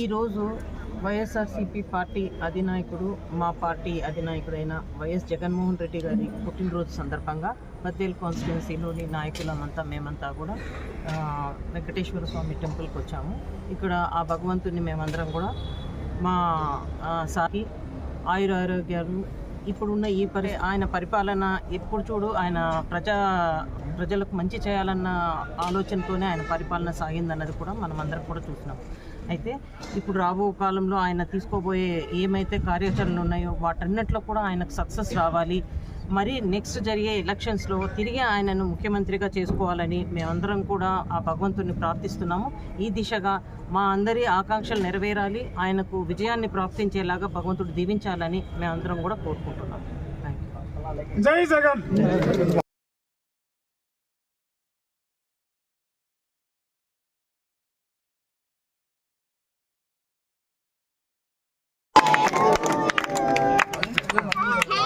ఈరోజు వైఎస్ఆర్సీపీ పార్టీ అధినాయకుడు మా పార్టీ అధినాయకుడైన వైఎస్ జగన్మోహన్ రెడ్డి గారి పుట్టినరోజు సందర్భంగా బద్దేల్ కాన్స్టిట్యున్సీలోని నాయకులమంతా మేమంతా కూడా వెంకటేశ్వర స్వామి టెంపుల్కి వచ్చాము. ఇక్కడ ఆ భగవంతుని మేమందరం కూడా మా సాకి ఆయుర ఆరోగ్యాలు ఇప్పుడున్న ఈ పరి ఆయన పరిపాలన ఎప్పుడు చూడు ఆయన ప్రజా ప్రజలకు మంచి చేయాలన్న ఆలోచనతోనే ఆయన పరిపాలన సాగిందన్నది కూడా మనం అందరం కూడా చూసినాం అయితే ఇప్పుడు రాబో కాలంలో ఆయన తీసుకోబోయే ఏమైతే కార్యాచరణలు ఉన్నాయో వాటన్నిటిలో కూడా ఆయనకు సక్సెస్ రావాలి. మరి నెక్స్ట్ జరిగే ఎలక్షన్స్లో తిరిగి ఆయనను ముఖ్యమంత్రిగా చేసుకోవాలని మేమందరం కూడా ఆ భగవంతుని ప్రార్థిస్తున్నాము. ఈ దిశగా మా అందరి ఆకాంక్షలు నెరవేరాలి. ఆయనకు విజయాన్ని ప్రాప్తించేలాగా భగవంతుడు దీవించాలని మేమందరం కూడా కోరుకుంటున్నాం. జై జగన్.